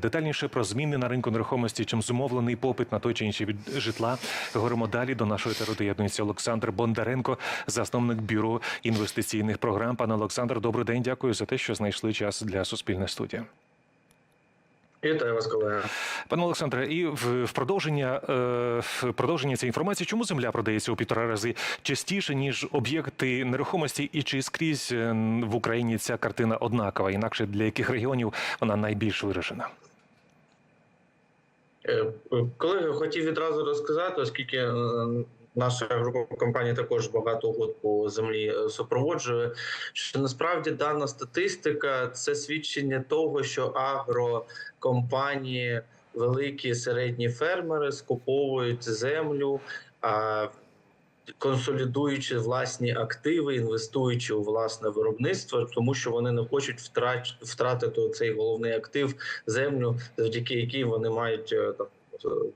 Детальніше про зміни на ринку нерухомості, чим зумовлений попит на той чи інший від житла. Говоримо далі. До нашої тери доєднується Олександр Бондаренко, засновник бюро інвестиційних програм. Пане Олександр, добрий день. Дякую за те, що знайшли час для суспільної студії. Вітаю вас, колега. Пане Олександре, і в, продовження е, в продовження цієї інформації, чому земля продається у півтора рази частіше ніж об'єкти нерухомості, і чи скрізь е, в Україні ця картина однакова? Інакше для яких регіонів вона найбільш виражена? Е, Колеги, хотів відразу розказати, оскільки наша група компаній також багато угод по землі е, супроводжує. Що насправді дана статистика це свідчення того, що агрокомпанії, великі середні фермери скуповують землю. А Консолідуючи власні активи, інвестуючи у власне виробництво, тому що вони не хочуть втрач, втратити цей головний актив землю, завдяки якій вони мають е, там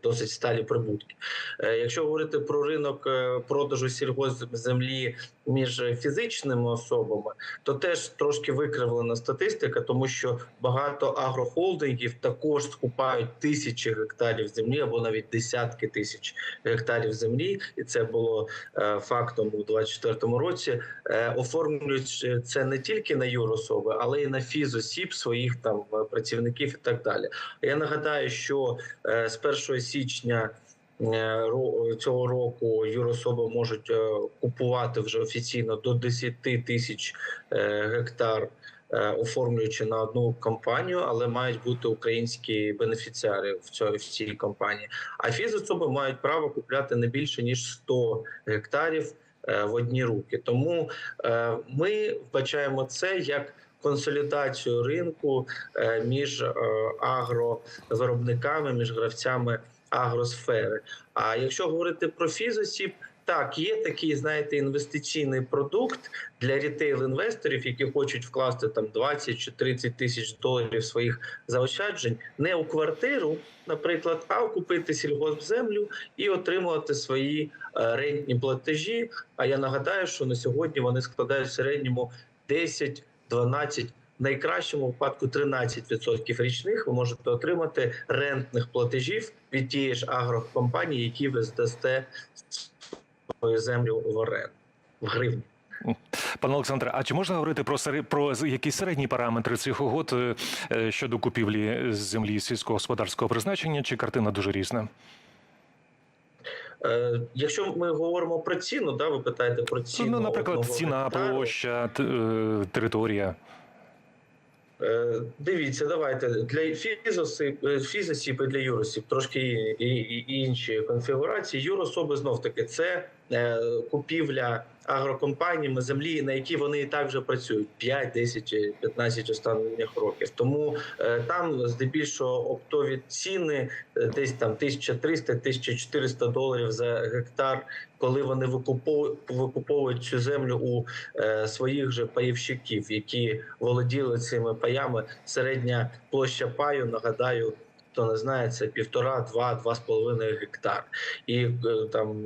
досить сталі прибутки. Е, Якщо говорити про ринок продажу продажу сільгоспземлі між фізичними особами, то теж трошки викривлена статистика, тому що багато агрохолдингів також скупають тисячі гектарів землі або навіть десятки тисяч гектарів землі, і це було е, фактом у 2024 році. Е, Оформлюють це не тільки на юрособи, але й на фізосіб своїх там е, працівників і так далі. Я нагадаю, що з 1 січня цього року юрособи можуть е, купувати вже офіційно до 10 тисяч е, гектар. е, Оформлюючи на одну компанію, але мають бути українські бенефіціари в цій, компанії. А фізособи мають право купляти не більше ніж 100 гектарів е, в одні руки. Тому е, ми вбачаємо це як консолідацію ринку е, між е, агровиробниками, між гравцями агросфери. А якщо говорити про фізосіб, так, є такий, знаєте, інвестиційний продукт для рітейл-інвесторів, які хочуть вкласти там 20 чи 30 тисяч доларів своїх заощаджень не у квартиру, наприклад, а купити сільгоспземлю і отримувати свої е, рентні платежі. А я нагадаю, що на сьогодні вони складають в середньому 10, 12, в найкращому випадку 13% річних. Ви можете отримати рентних платежів від тієї ж агрокомпанії, які ви здасте свою землю в оренду в гривні. Пане Олександре, а чи можна говорити про про якісь середні параметри цих угод е, щодо купівлі землі сільськогосподарського призначення, чи картина дуже різна? Е, якщо ми говоримо про ціну, да, ви питаєте про ціну. ну, наприклад, ціна, гектару. площа, е, територія. Е, Дивіться, давайте для фізосіб, е, фізосіб і для юросіб трошки і, і, і інші конфігурації. Юрособи знов таки це купівля агрокомпаніями землі, на які вони і так вже працюють 5, 10, чи 15 останніх років. Тому е, там здебільшого оптові ціни е, десь там 1300-1400 доларів за гектар, коли вони викуповують, цю землю у е, своїх же паївщиків, які володіли цими паями. Середня площа паю, нагадаю, хто не знає, це півтора, два, два з половиною гектар. І е, там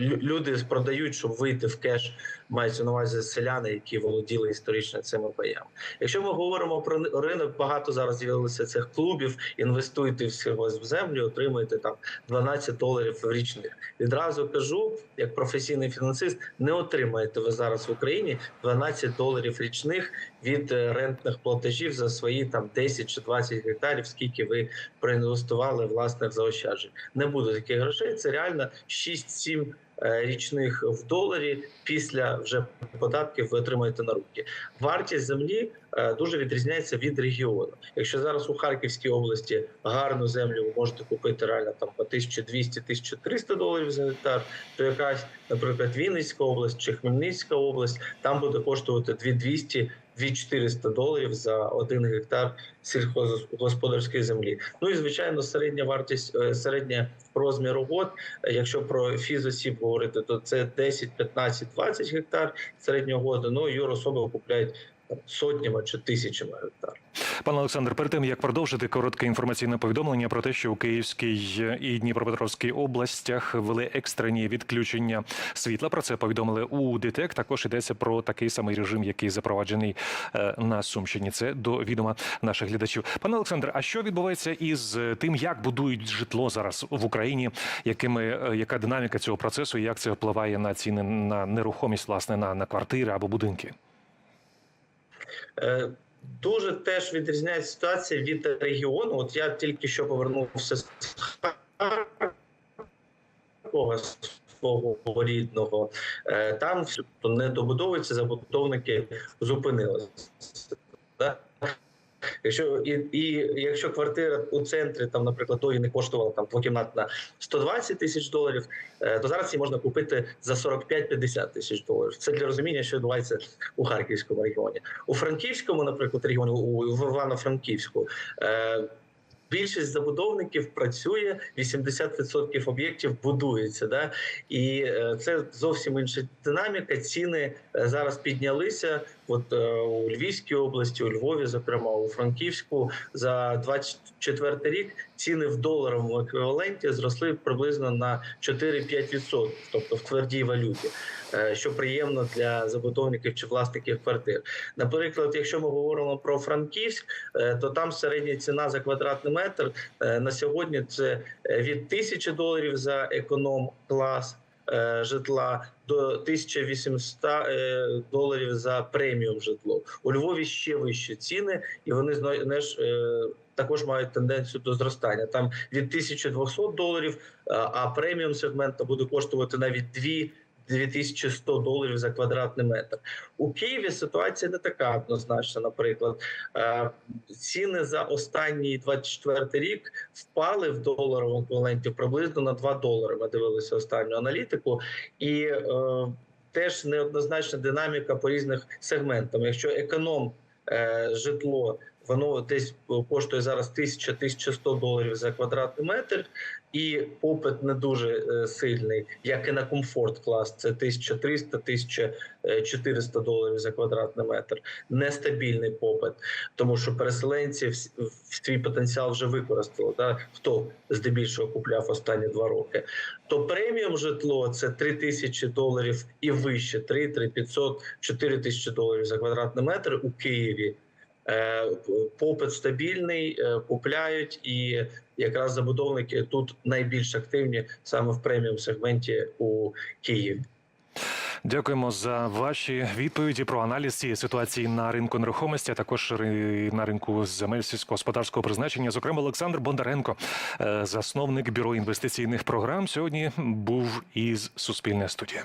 люди продають, щоб вийти в кеш. Мається на увазі селяни, які володіли історично цими паями. Якщо ми говоримо про ринок, багато зараз з'явилося цих клубів. Інвестуйте в сільгоспземлю, отримуєте там 12 доларів в річних. Відразу кажу, як професійний фінансист, не отримаєте ви зараз в Україні 12 доларів річних від е, рентних платежів за свої там 10 чи 20 гектарів, скільки ви проінвестували власних заощаджень. Не буде таких грошей. Це реально 6-7 е, річних в доларі. Після вже податків ви отримаєте на руки. Вартість землі е, дуже відрізняється від регіону. Якщо зараз у Харківській області гарну землю ви можете купити реально там по 1200-1300 доларів за гектар, то якась, наприклад, Вінницька область чи Хмельницька область там буде коштувати 2200 2400 доларів за один гектар сільськогосподарської землі. Ну і звичайно, середня вартість, е, середня розмір угод. Якщо про фізосіб говорити, то це 10, 15, 20 гектар середнього году. Ну юрособи купляють сотнями чи тисячами гектар. Пане Олександр, перед тим як продовжити коротке інформаційне повідомлення про те, що у Київській і Дніпропетровській областях ввели екстрені відключення світла. Про це повідомили у ДТЕК. Також йдеться про такий самий режим, який запроваджений е, на Сумщині. Це до відома наших глядачів. Пане Олександр, а що відбувається із тим, як будують житло зараз в Україні? Якими е, яка динаміка цього процесу? і Як це впливає на ціни на нерухомість, власне, на, на квартири або будинки? Е, Дуже теж відрізняється ситуація від регіону. От я тільки що повернувся з Харкова, свого рідного. Е, Там тобто, не добудовується, забудовники зупинилися. Якщо і, і якщо квартира у центрі, там, наприклад, тої не коштувала там двокімнатна 120 тисяч доларів, е, то зараз її можна купити за 45-50 тисяч доларів. Це для розуміння, що відбувається у Харківському регіоні. У Франківському, наприклад, регіоні, у Івано-Франківську. Більшість забудовників працює, 80% об'єктів будується. Да? І е, це зовсім інша динаміка. Ціни е, зараз піднялися. От е, у Львівській області, у Львові, зокрема, у Франківську, за 24 рік ціни в доларовому еквіваленті зросли приблизно на 4-5%, тобто в твердій валюті, е, що приємно для забудовників чи власників квартир. Наприклад, якщо ми говоримо про Франківськ, е, то там середня ціна за квадратний метр е, на сьогодні це від 1000 доларів за економ клас житла до 1800 е, доларів за преміум житло. У Львові ще вищі ціни, і вони е, також мають тенденцію до зростання. Там від 1200 доларів, а преміум сегмента буде коштувати навіть 2 2100 доларів за квадратний метр. У Києві ситуація не така однозначна. Наприклад, Е, ціни за останній 24 рік впали в доларовому еквіваленті приблизно на 2 долари. Ми дивилися останню аналітику, і е, теж неоднозначна динаміка по різних сегментам. Якщо економ е, житло воно десь коштує зараз 1000-1100 доларів за квадратний метр, і попит не дуже е, сильний, як і на комфорт клас. Це 1300-1400 доларів за квадратний метр. Нестабільний попит, тому що переселенці свій потенціал вже використали. Да? Хто здебільшого купляв останні два роки. То преміум житло це 3 тисячі доларів і вище 3, 3 500, 4 тисячі доларів за квадратний метр у Києві. Е, Попит стабільний, е, купляють, і якраз забудовники тут найбільш активні саме в преміум сегменті у Києві. Дякуємо за ваші відповіді про аналіз цієї ситуації на ринку нерухомості, а також на ринку земель сільськогосподарського призначення. Зокрема, Олександр Бондаренко, е, засновник бюро інвестиційних програм, сьогодні був із Суспільне студія.